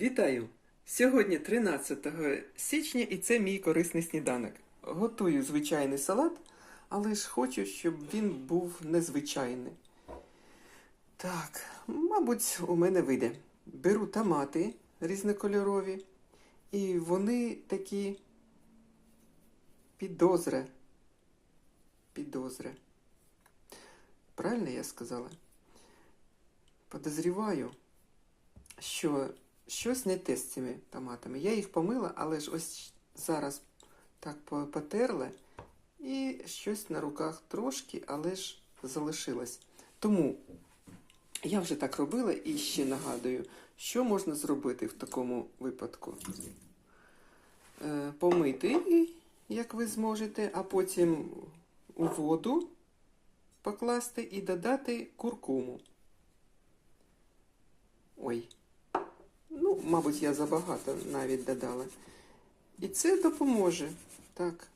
Вітаю! Сьогодні 13 січня і це мій корисний сніданок. Готую звичайний салат, але ж хочу, щоб він був незвичайний. Так, мабуть, у мене вийде. Беру томати різнокольорові, і вони такі підозри. Підозри. Правильно я сказала? Подозріваю, що щось не те з цими томатами. Я їх помила, але ж ось зараз так потерла, і щось на руках трошки, але ж залишилось. Тому я вже так робила і ще нагадую, що можна зробити в такому випадку. Е, Помити, як ви зможете, а потім у воду покласти і додати куркуму. Ой. Ну, мабуть, я забагато навіть додала. І це допоможе. Так.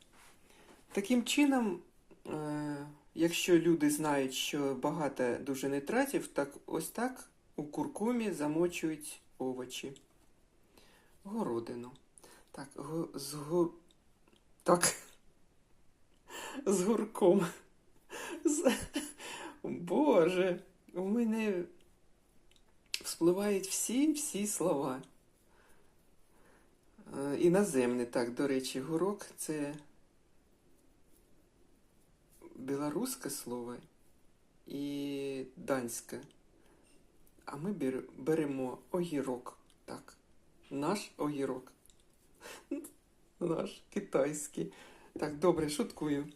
Таким чином, е, якщо люди знають, що багато дуже нитратів, так ось так у куркумі замочують овочі. Городину. Так, го, з гу... так. З гурком. З... Боже, у мене вспливають всі-всі слова. Е, Іноземний, так, до речі, гурок це білоруське слово і данське. А ми бер- беремо огірок. Так, наш огірок. Наш китайський. Так, добре, шуткую.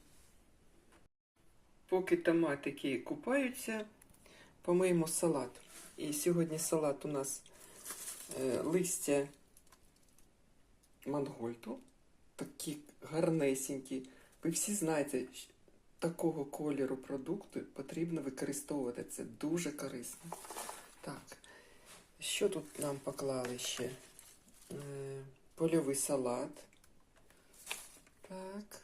Поки томатики купаються, помиємо салат. І сьогодні салат у нас е, листя мангольту. Такі гарнесенькі. Ви всі знаєте, такого кольору продукти потрібно використовувати. Це дуже корисно. Так, що тут нам поклали ще? Е, польовий салат. Так.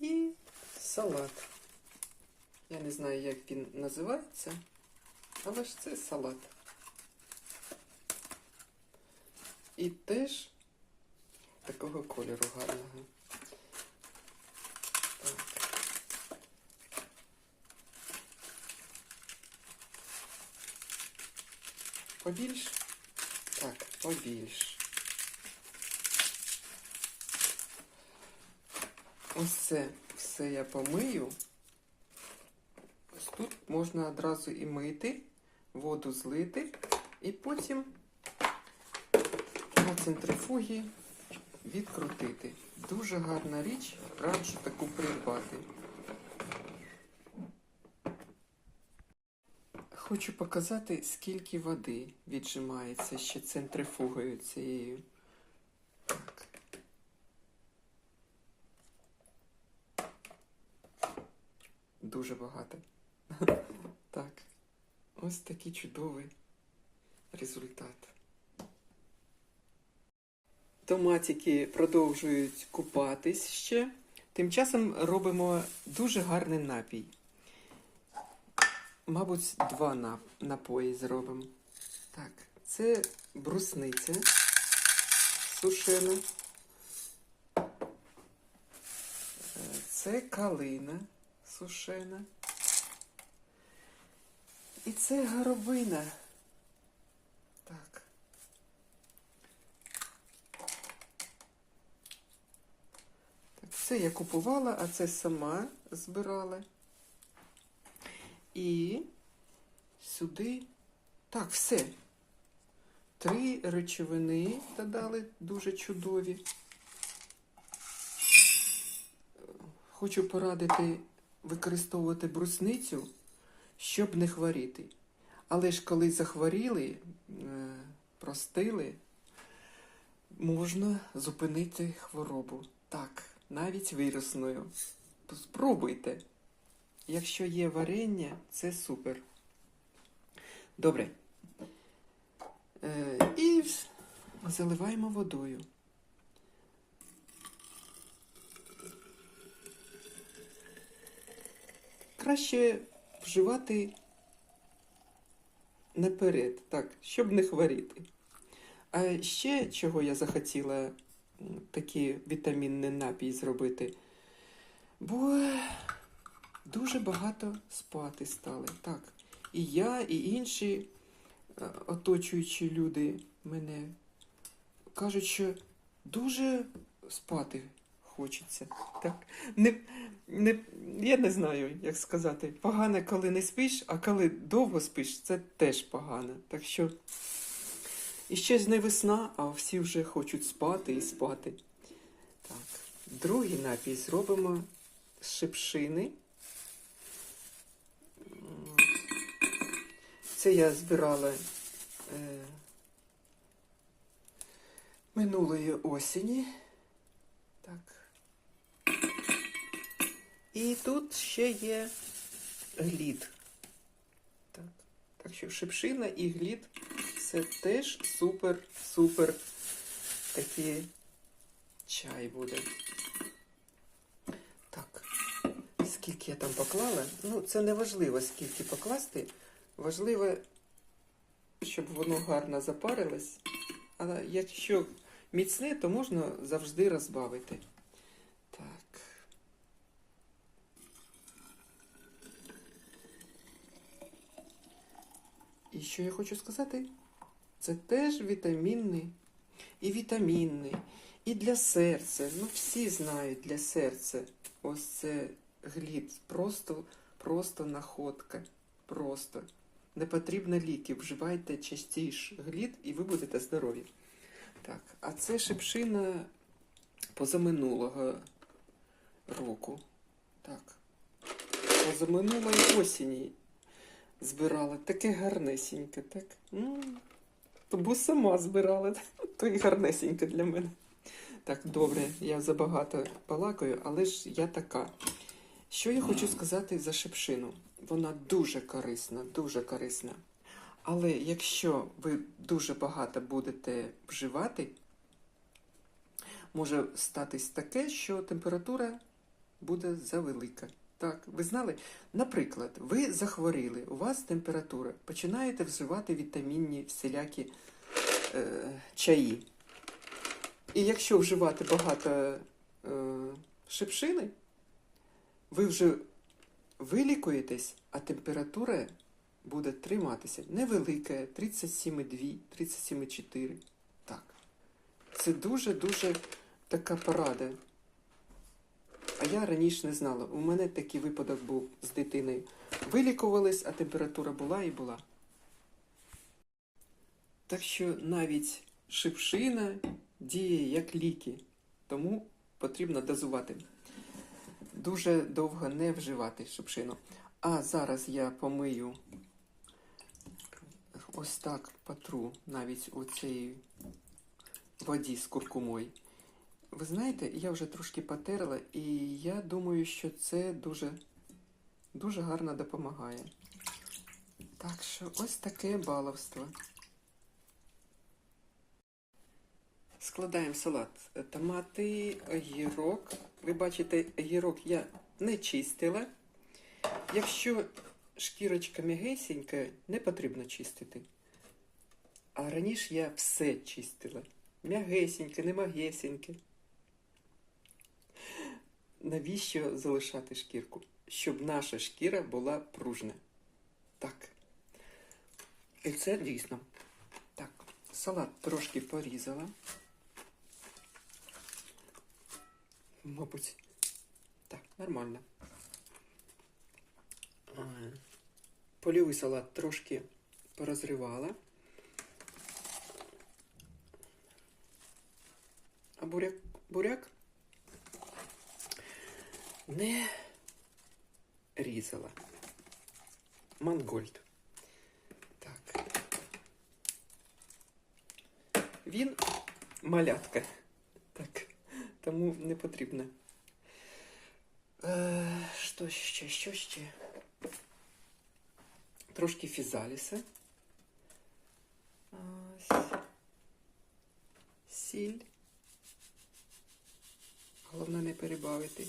І салат. Я не знаю, як він називається, але ж це салат. І теж такого кольору гарного. Побільш? Так, побільш. Ось це все я помию. Ось тут можна одразу і мити, воду злити, і потім на центрифугі відкрутити. Дуже гарна річ, раджу таку придбати. Хочу показати, скільки води віджимається ще центрифугою цією. Дуже багато. Так. Ось такий чудовий результат. Томатики продовжують купатись ще. Тим часом робимо дуже гарний напій. Мабуть, два напої зробимо. Так, це брусниця сушена. Е, Це калина сушена. І це горобина. Так. Так, це я купувала, а це сама збирала. І сюди. Так, все. Три речовини додали дуже чудові. Хочу порадити використовувати брусницю, щоб не хворіти. Але ж коли захворіли, е, простили, можна зупинити хворобу. Так, навіть вірусною. Спробуйте. Якщо є варення, це супер. Добре. Е, і заливаємо водою. Краще вживати наперед, так, щоб не хворіти. А ще чого я захотіла такий вітамінний напій зробити, бо дуже багато спати стали. Так. І я, і інші е, оточуючі люди мене кажуть, що дуже спати хочеться. Так. Не, не, я не знаю, як сказати. Погано, коли не спиш, а коли довго спиш, це теж погано. Так що і ще ж не весна, а всі вже хочуть спати і спати. Так. Другий напій зробимо з шипшини. Це я збирала е, минулої осені. Так. І тут ще є глід. Так. Так що шипшина і глід це теж супер-супер такий чай буде. Так. Скільки я там поклала? Ну, це не важливо, скільки покласти. Важливо, щоб воно гарно запарилось. Але якщо міцне, то можна завжди розбавити. Так. І що я хочу сказати? Це теж вітамінний. І вітамінний, і для серця. Ну, всі знають для серця. Ось це глід. Просто, просто находка. Просто. Не потрібно ліки. Вживайте частіше глід, і ви будете здорові. Так, а це шипшина позаминулого року. Так. Позаминулої осені збирала. Таке гарнесеньке, так? М, То бо сама збирала, то і гарнесеньке для мене. Так, добре, я забагато балакаю, але ж я така. Що я хочу сказати за шипшину? Вона дуже корисна, дуже корисна. Але якщо ви дуже багато будете вживати, може статись таке, що температура буде завелика. Так, ви знали? Наприклад, ви захворіли, у вас температура, починаєте вживати вітамінні всілякі е, чаї. І якщо вживати багато е, шипшини, ви вже вилікуєтесь, а температура буде триматися. Невелика, 37,2, 37,4. Так. Це дуже-дуже така порада. А я раніше не знала. У мене такий випадок був з дитиною. Вилікувались, а температура була і була. Так що навіть шипшина діє як ліки, тому потрібно дозувати. Дуже довго не вживати шипшину. А зараз я помию ось так потру навіть у цій воді з куркумою. Ви знаєте, я вже трошки потерла, і я думаю, що це дуже, дуже гарно допомагає. Так що ось таке баловство. Складаємо салат. Томати, огірок. Ви бачите, огірок я не чистила. Якщо шкірочка м'ягесенька, не потрібно чистити. А раніше я все чистила. М'ягесеньке, не магесеньке. Навіщо залишати шкірку? Щоб наша шкіра була пружна. Так. І це дійсно. Так, салат трошки порізала. Мабуть. Так, нормально. А, Польовий салат трошки порозривала. А буряк, буряк не різала. Мангольд. Так. Він малятка. Так. Тому не потрібно. Е, що ще, що ще? Трошки фізаліса. Сіль. Головне не перебавити.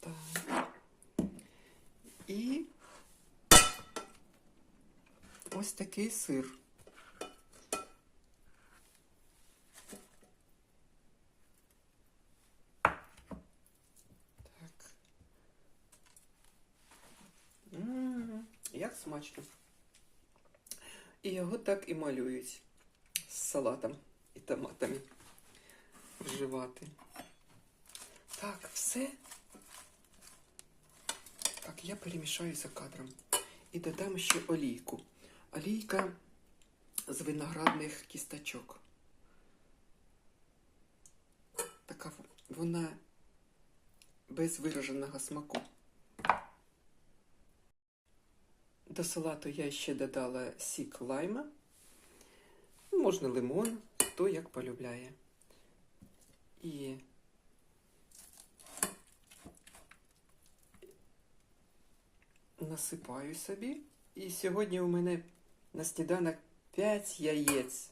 Так. І ось такий сир. Так. М, Як смачно. І його так і малюють з салатом і томатами вживати. Так, все. Так, я перемішаю за кадром. І додам ще олійку. Олійка з виноградних кісточок. Така вона без вираженого смаку. До салату я ще додала сік лайма. Можна лимон, хто як полюбляє. І насипаю собі. І сьогодні у мене на сніданок 5 яєць.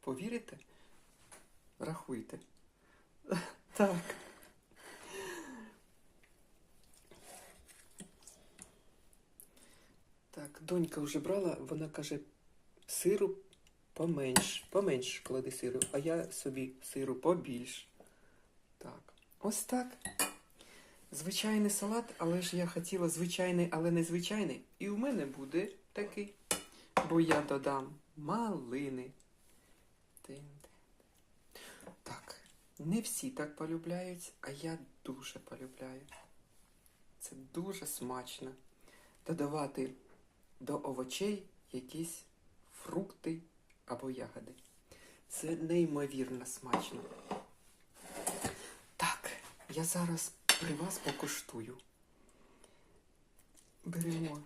Повірите? Рахуйте. Так. Так, донька вже брала, вона каже, сиру поменш, поменш клади сиру, а я собі сиру побільш. Так, ось так. Звичайний салат, але ж я хотіла звичайний, але не звичайний. І у мене буде такий. Бо я додам малини. Так, не всі так полюбляють, а я дуже полюбляю. Це дуже смачно. Додавати до овочей якісь фрукти або ягоди. Це неймовірно смачно. Так, я зараз при вас покуштую. Беремо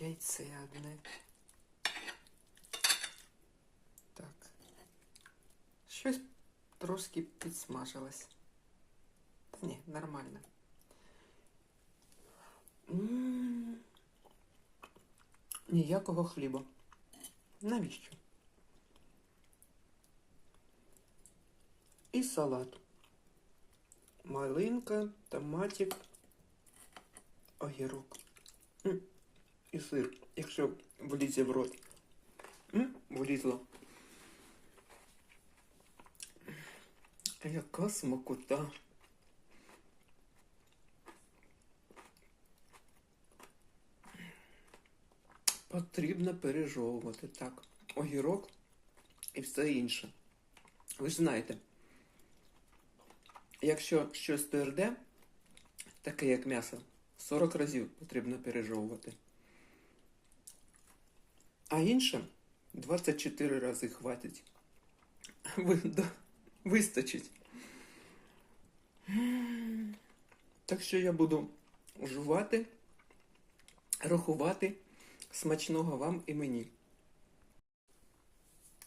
яйце одне. Так. Щось трошки підсмажилось. Та ні, нормально. Ніякого хліба. Навіщо? І салат. Малинка, томатик, огірок. І сир, якщо влізе в рот. Влізло. Яка смакота. Потрібно пережовувати так. Огірок і все інше. Ви ж знаєте, якщо щось тверде, таке як м'ясо, 40 разів потрібно пережовувати. А інше 24 рази хватить. Вистачить. Так що я буду жувати, рахувати смачного вам і мені.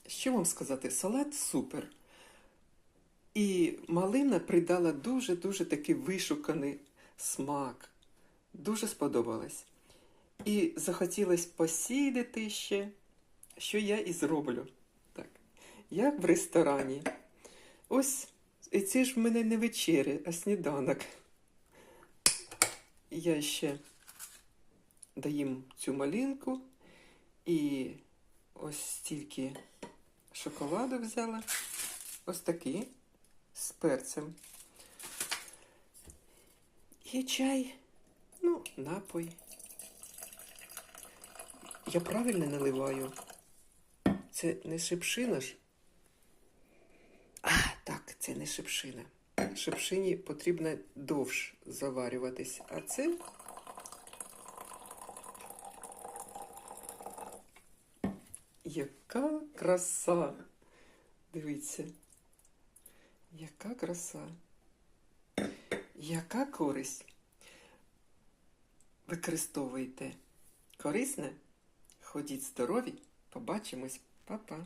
Що вам сказати? Салат супер. І малина придала дуже-дуже такий вишуканий смак. Дуже сподобалось. І захотілося посідати ще, що я і зроблю. Так, як в ресторані. Ось, і це ж в мене не вечеря, а сніданок. Я ще доїм цю малинку і ось стільки шоколаду взяла. Ось такий з перцем. І чай, ну, напой. Я правильно наливаю. Це не шипшина ж. А, так, це не шипшина. Шипшині потрібно довш заварюватись, а це Яка краса! Дивіться. Яка краса. Яка користь. Використовуйте корисне. Ходіть здорові. Побачимось, Па-па.